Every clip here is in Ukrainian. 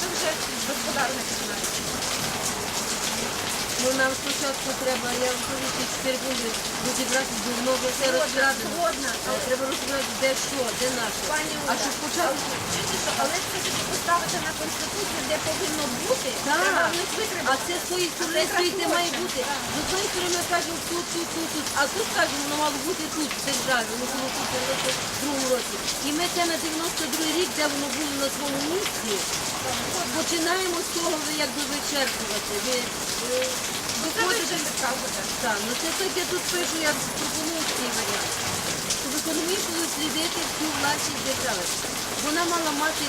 це вже господарне починається. Ну нам спочатку треба, я кажу, ці чотири пункти розібрати давно вже все розкрадено. Але треба розібрати, де що, де наше. Пані А чуєте, що, але це таки поставити на конституцію, де повинно бути, треба в них А це з тої сторони стоїть, де має бути. З одної сторони ми кажемо тут, тут, тут, тут. А тут кажемо, воно мало бути тут, в державі, воно було тут в 92 це на 92 рік, де воно було на своєму місці, починаємо з того якби вичерпувати. Ви, е, Ну, Це ви виходите. Так, ну це так я тут пишу, я пропоную цей варіант. Щоб економічно дослідити всю власність держави. Вона мала мати,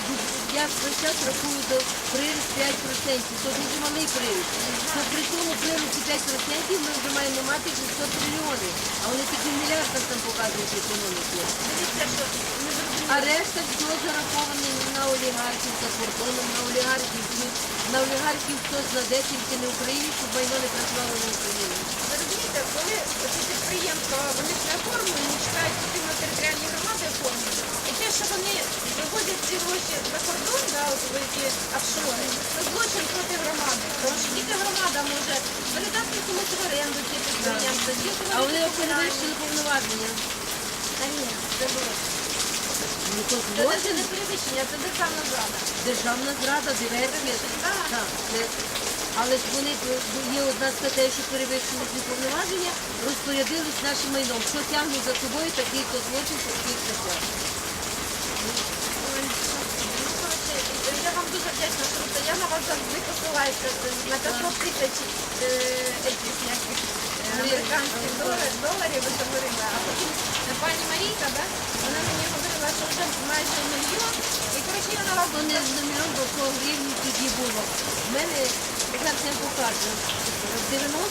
я весь час рахую до приріст 5%, то дуже малий приріст. То при тому прирості 5% ми вже маємо мати 600 трильйонів, а вони такі в там показують економіки. Дивіться, що. А решта все зараховане на олігархів за кордоном, на олігархів, на олігархів хтось знаде тільки не в Україні, щоб майно не працювало на Україні. Ви розумієте, коли ці підприємства вони ж не оформлені, чекають потрібно територіальні громади оформлені. І те, що вони вивозять ці гроші за кордон, да, от в ці офшори, це злочин проти громади. Тому що тільки громада може передати комусь в оренду ці підприємства, ці А вони повноваження. Та ні, це було. То Це навіть не перевищення, це державна зрада. державна зрада, диверсія. Так. Так, це- Але ж вони є одна стаття, що перевищили ці повноваження, розпорядились нашим майном. Що тягнуть за собою такий то злочин, такий ну, коротше, Я вам дуже вдячна, що я на вас завжди посилаюся на 500 тисяч е, як е, американських доларів, доларів ви говорили. А потім е, пані Марійка, да, вона мені вже майже мільйон. І коротше я на не на мільйон, бо по гривні тоді було. В мене, як я покажу, 90